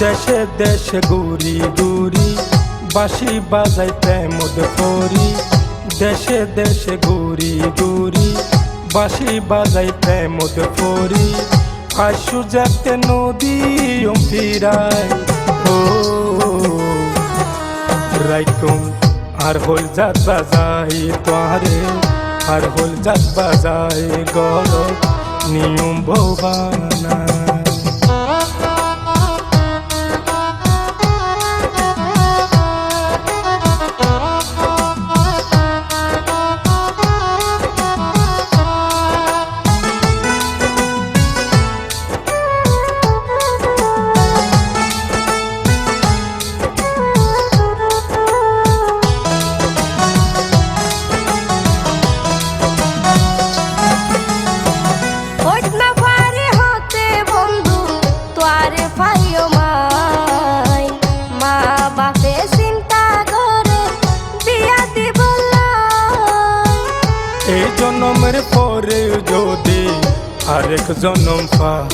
দেশে দেশে গুরি গুরি বাঁশি বাজাই প্রেম করি। দেশে দেশে গুরি গুরি বাসি বাজাই প্রেম করি। আশু যাতে নদী ফিরায় Oh, right. আর হল যাত বাজাই তোহারে আর হল যাত বাজাই গর নিয়ম ভবানা আরেক জন্ম পাই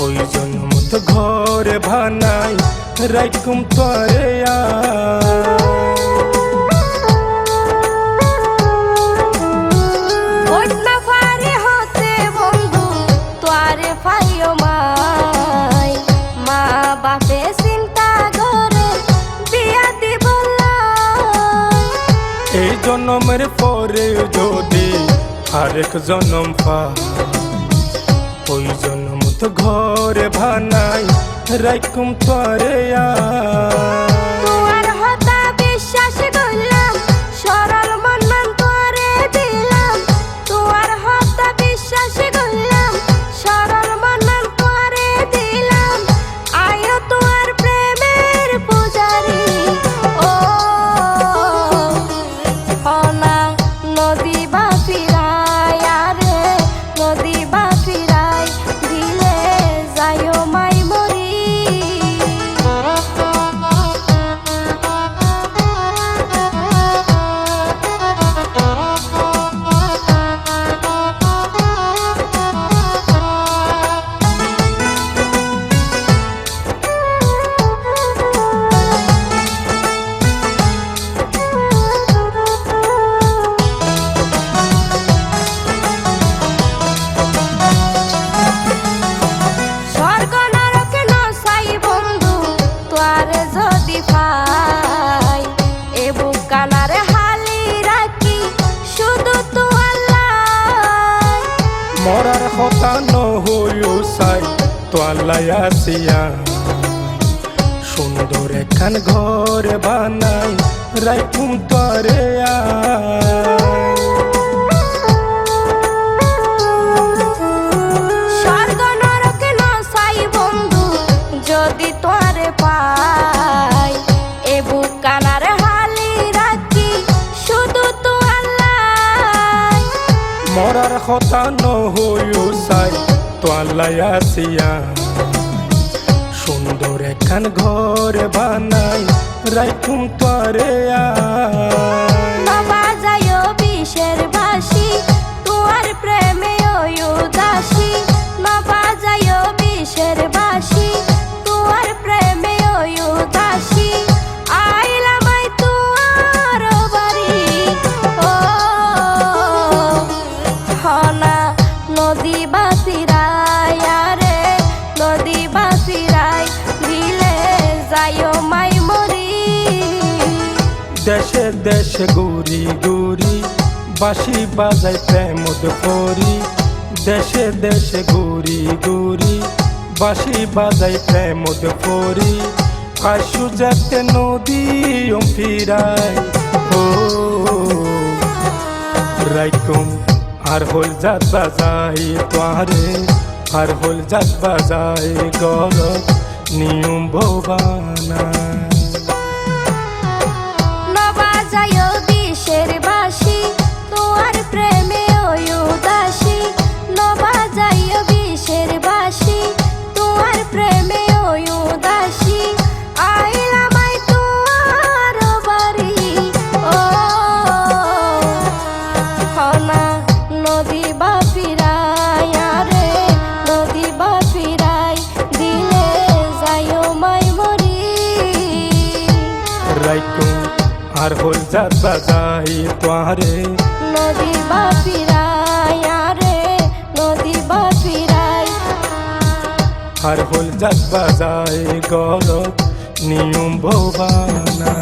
ওই জন্ম তো ঘরে ভানাই রাইকুম তোরে এই জন্মের পরে যদি আরেক জন্ম পাই ওই জন্ম তো ঘরে ভানাই রাইকুম তোরে তোমার হালি মরার চাই তোয়ালাই আসিয়া। সুন্দর এখান ঘর বানাই রাইকুম তরে স্বর্গ মরার হতা নহয়ু চাই তোয়ালাই আসিয়া। সুন্দর এখান ঘর বানাই রাইকুম তোয়ারে বাবা দেশে ঘুরি ঘুরি বাঁশি বাজাই প্রেমদ করি দেশে দেশে ঘুরি ঘুরি বাঁশি বাজাই প্রেমদ করি আশু যাতে নদী ফিরাই ও রাইকুম আর হল যাত বাজাই তোয়ারে আর হল যাত বাজাই গর নিয়ম ভবানা। যাত বাজাই তোয়ারে নদী বা ফিরাই আরে নদী বা ফিরাই আর হল যাত বাজাই গলত নিয়ম ভবানা